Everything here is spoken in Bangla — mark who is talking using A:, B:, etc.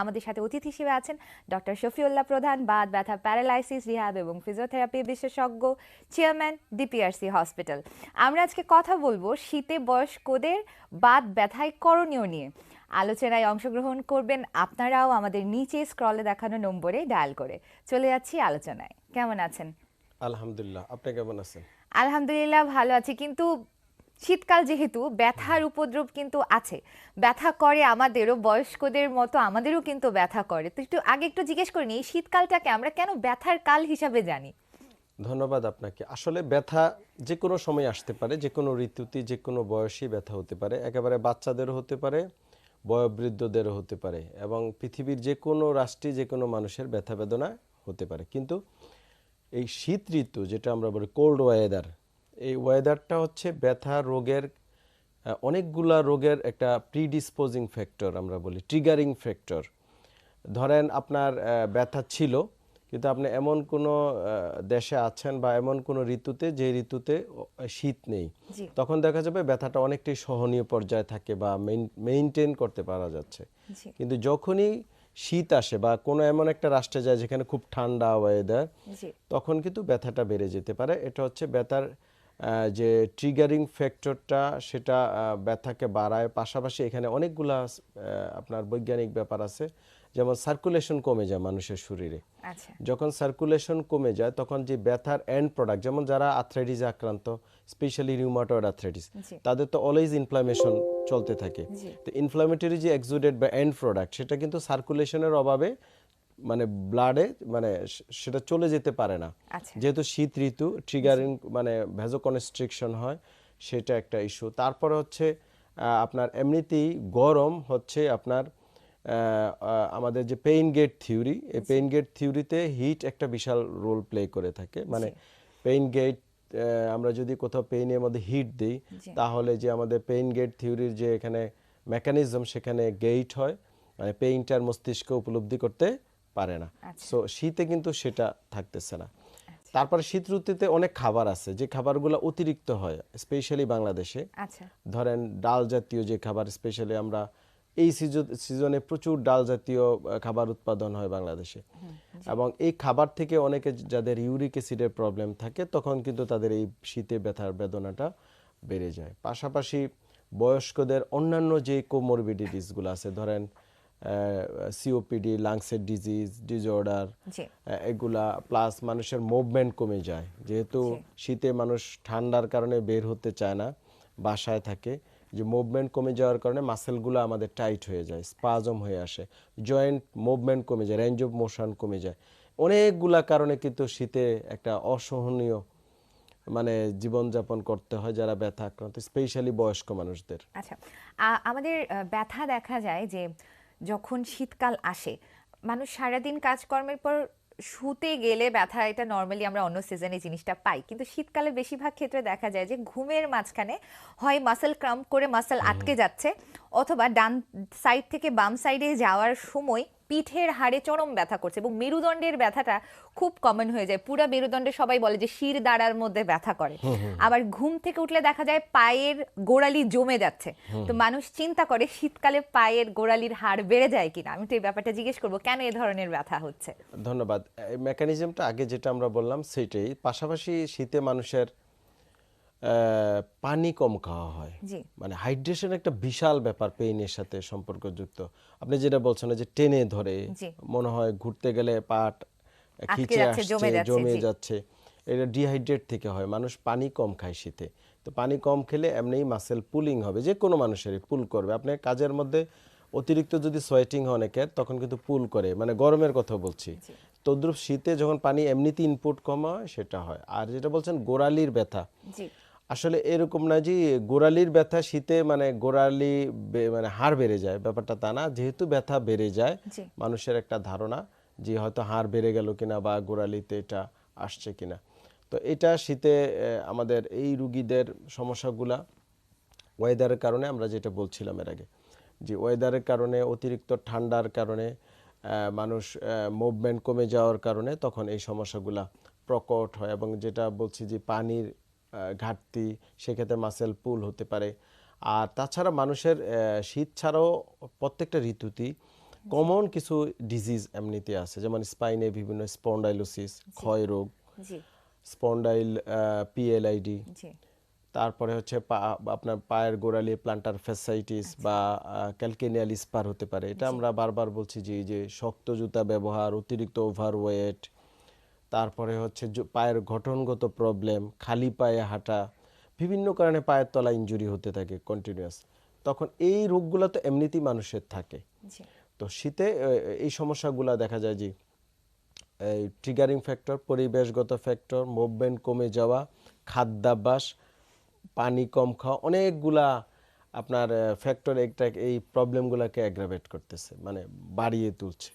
A: আমাদের সাথে অতিথি হিসেবে আছেন ডক্টর শফিউল্লাহ প্রধান বাদ ব্যথা প্যারালাইসিস রিহাব এবং ফিজিওথেরাপি বিশেষজ্ঞ চেয়ারম্যান ডিপিআরসি হসপিটাল। আমরা আজকে কথা বলব শীতে বয়স্কদের বাদ ব্যথায় করণীয় নিয়ে। আলোচনায় অংশগ্রহণ করবেন আপনারাও আমাদের নিচে স্ক্রলে দেখানো নম্বরে ডায়াল করে। চলে যাচ্ছি আলোচনায়। কেমন আছেন?
B: আলহামদুলিল্লাহ। আপনি কেমন আছেন?
A: আলহামদুলিল্লাহ ভালো আছি। কিন্তু শীতকাল যেহেতু, ব্যথার উপদ্রব কিন্তু আছে। ব্যথা করে আমাদেরও, বয়স্কদের মতো আমাদেরও কিন্তু ব্যথা করে। তো একটু আগে একটু জিজ্ঞেস করিনি এই শীতকালটাকে আমরা কেন ব্যথার কাল হিসাবে জানি?
B: ধন্যবাদ আপনাকে। আসলে ব্যথা যে কোনো সময় আসতে পারে যে কোনো ঋতুতে যে কোনো বয়সী ব্যথা হতে পারে। একেবারে বাচ্চাদেরও হতে পারে, বয়োবৃদ্ধদেরও হতে পারে এবং পৃথিবীর যে কোনো রাষ্ট্রে যে কোনো মানুষের ব্যথা বেদনা হতে পারে। কিন্তু এই শীত ঋতু, যেটা আমরা বলি কোল্ড ওয়েদার এই ওয়েদারটা হচ্ছে ব্যথা রোগের অনেকগুলা রোগের একটা প্রিডিসপোজিং ফ্যাক্টর আমরা বলি ট্রিগারিং ফ্যাক্টর ধরেন আপনার ব্যথা ছিল কিন্তু আপনি এমন কোনো দেশে আছেন বা এমন কোনো ঋতুতে যে ঋতুতে শীত নেই তখন দেখা যাবে ব্যথাটা অনেকটাই সহনীয় পর্যায়ে থাকে বা মেইনটেইন করতে পারা যাচ্ছে। কিন্তু যখনই শীত আসে বা কোনো এমন একটা রাষ্ট্রে যায় যেখানে খুব ঠান্ডা ওয়েদার তখন কিন্তু ব্যথাটা বেড়ে যেতে পারে। এটা হচ্ছে ব্যথার যে ট্রিগারিং ফ্যাক্টরটা সেটা ব্যথাকে বাড়ায়। পাশাপাশি এখানে অনেকগুলা আপনার বৈজ্ঞানিক ব্যাপার আছে। যেমন সার্কুলেশন কমে যায় মানুষের শরীরে।
A: আচ্ছা।
B: যখন সার্কুলেশন কমে যায় তখন যে ব্যথার এন্ড প্রোডাক্ট যেমন যারা আর্থ্রাইটিসে আক্রান্ত স্পেশালি রিউমাটয়েড আর্থ্রাইটিস তাদের তো অলওয়েজ ইনফ্লামেশন চলতে থাকে। তো ইনফ্লামেটরি যে এক্সুডেড বা এন্ড প্রোডাক্ট সেটা কিন্তু সার্কুলেশনের অভাবে মানে ব্লাডে মানে সেটা চলে যেতে পারে না।
A: আচ্ছা।
B: যেহেতু শীত ঋতু ট্রিগারিং মানে ভ্যাজোকনস্ট্রিকশন হয় সেটা একটা ইস্যু তারপরে হচ্ছে আপনার এমনিতেই গরম হচ্ছে আপনার আমাদের যে পেইন গেট থিওরি এই পেইন গেট থিওরিতে হিট একটা বিশাল রোল প্লে করে থাকে। মানে পেইন গেট আমরা যদি কোথাও পেইনের মধ্যে হিট দিই তাহলে যে আমাদের পেইন গেট থিওরির যে এখানে মেকানিজম সেখানে গেট হয়। মানে পেইনটার মস্তিষ্ক উপলব্ধি করতে পারে না।
A: আচ্ছা।
B: সো শীতে কিন্তু সেটা থাকতেছে না। তারপরে শীত ঋতুতে অনেক খাবার আছে যে খাবারগুলো অতিরিক্ত হয় স্পেশালি বাংলাদেশে।
A: আচ্ছা।
B: ধরেন ডাল জাতীয় যে খাবার স্পেশালি আমরা এই সিজনে প্রচুর ডাল জাতীয় খাবার উৎপাদন হয় বাংলাদেশে। এবং এই খাবার থেকে অনেকে যাদের ইউরিক অ্যাসিডের প্রবলেম থাকে তখন কিন্তু তাদের এই শীতে ব্যথার বেদনাটা বেড়ে যায়। পাশাপাশি বয়স্কদের অন্যান্য যে কোমরবিডিটিসগুলো আছে ধরেন সিওপিডি লাংসের ডিজিজ ডিজঅর্ডার এগুলা প্লাস মানুষের মুভমেন্ট কমে যায়। যেহেতু শীতে মানুষ ঠান্ডার কারণে বের হতে চায় না বাসায় থাকে যে মুভমেন্ট কমে যাওয়ার কারণে মাসেলগুলো আমাদের টাইট হয়ে যায় স্পাজম হয়ে আসে জয়েন্ট মুভমেন্ট কমে যায় রেঞ্জ অফ মোশন কমে যায়। অনেকগুলা কারণে কিন্তু শীতে একটা অসহনীয় মানে জীবনযাপন করতে হয় যারা ব্যথা আক্রান্ত স্পেশালি বয়স্ক মানুষদের।
A: আচ্ছা আমাদের ব্যথা দেখা যায় যে যখন শীতকাল আসে মানুষ সারাদিন কাজকর্মের পর শুতে গেলে ব্যথা এটা নর্মালি আমরা অন্য সিজনে জিনিসটা পাই। কিন্তু শীতকালে বেশিরভাগ ক্ষেত্রে দেখা যায় যে ঘুমের মাঝখানে হয় মাসেল ক্রাম্প করে মাসেল আটকে যাচ্ছে অথবা ডান সাইড থেকে বাম সাইডে যাওয়ার সময় পিঠের হাড়ে চরম ব্যথা করছে এবং মেরুদণ্ডের ব্যথাটা খুব কমন হয়ে যায়। পুরা মেরুদণ্ডে সবাই বলে যে শির দাঁড়ার মধ্যে ব্যথা করে। আবার ঘুম থেকে উঠলে দেখা যায় পায়ের গোড়ালি জমে যাচ্ছে। তো মানুষ চিন্তা করে শীতকালে পায়ের গোড়ালির হাড় বেড়ে যায় কিনা? আমি তো এই ব্যাপারটা জিজ্ঞেস করব কেন এ ধরনের ব্যথা হচ্ছে?
B: ধন্যবাদ। মেকানিজমটা আগে যেটা আমরা বললাম সেটাই। পাশাপাশি শীতে মানুষের পানি কম খাওয়া হয়। মানে হাইড্রেশন একটা বিশাল ব্যাপার পেইনের সাথে সম্পর্কযুক্ত। আপনি যেটা বলছেন যে টেনে ধরে মনে হয় ঘুরতে গেলে পাট খিচে আসছে
A: জমে যাচ্ছে,
B: এটা ডিহাইড্রেট থেকে হয় মানুষ পানি কম খায় শীতে। তো পানি কম খেলে এমনিই মাসেল পুলিং হবে যে কোনো মানুষেরই পুল করবে। আপনি কাজের মধ্যে অতিরিক্ত যদি সোয়েটিং হয় অনেকের তখন কিন্তু পুল করে। মানে গরমের কথা বলছি। তদ্রুপ শীতে যখন পানি এমনিতে ইনপুট কম হয় সেটা হয়। আর যেটা বলছেন গোড়ালির ব্যথা আসলে এরকম না যে গোড়ালির ব্যথা শীতে মানে গোড়ালি মানে হাড় বেড়ে যায় ব্যাপারটা তা না। যেহেতু ব্যথা বেড়ে যায় মানুষের একটা ধারণা যে হয়তো হাড় বেড়ে গেল কিনা বা গোড়ালিতে এটা আসছে কিনা। তো এটা শীতে আমাদের এই রুগীদের সমস্যাগুলা ওয়েদারের কারণে আমরা যেটা বলছিলাম এর আগে যে ওয়েদারের কারণে অতিরিক্ত ঠান্ডার কারণে মানুষ মুভমেন্ট কমে যাওয়ার কারণে তখন এই সমস্যাগুলা প্রকট হয় এবং যেটা বলছি যে পানির ঘাটতি সেক্ষেত্রে মাসেল পুল হতে পারে। আর তাছাড়া মানুষের শীত ছাড়াও প্রত্যেকটা ঋতুতেই কমন কিছু ডিজিজ এমনিতে আছে। যেমন স্পাইনে বিভিন্ন স্পন্ডাইলোসিস ক্ষয় রোগ স্পন্ডাইল পিএলআইডি তারপরে হচ্ছে পা- আপনার পায়ের গোড়ালি প্লান্টার ফ্যাসাইটিস বা ক্যালকেনিয়াল স্পার হতে পারে। এটা আমরা বারবার বলছি যে যে শক্ত জুতা ব্যবহার অতিরিক্ত ওভারওয়েট তারপরে হচ্ছে পায়ের গঠনগত প্রবলেম খালি পায়ে হাঁটা বিভিন্ন কারণে পায়ের তলা ইনজুরি হতে থাকে কন্টিনিউয়াস তখন এই রোগগুলো তো এমনিতেই মানুষের থাকে। তো শীতে এই সমস্যাগুলো দেখা যায় যে এই ট্রিগারিং ফ্যাক্টর পরিবেশগত ফ্যাক্টর মুভমেন্ট কমে যাওয়া খাদ্যাভ্যাস পানি কম খাওয়া অনেকগুলা আপনার ফ্যাক্টর একটা এই প্রবলেমগুলোকে অ্যাগ্রাভেট করতেছে মানে বাড়িয়ে তুলছে।